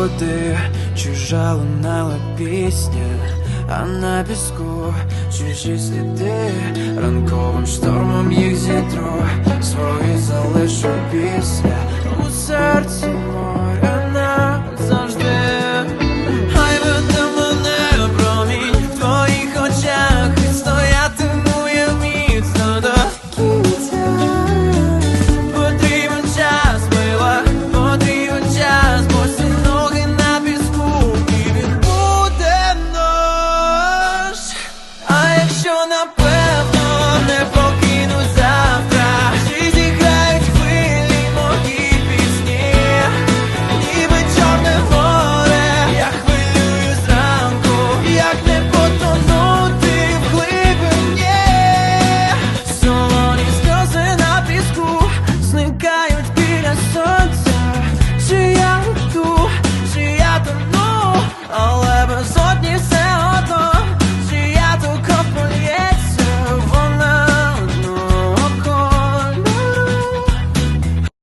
воды Чужа лунала пісня, а на піску чужі сліди ранковим штормом їх зітру, свої залишу після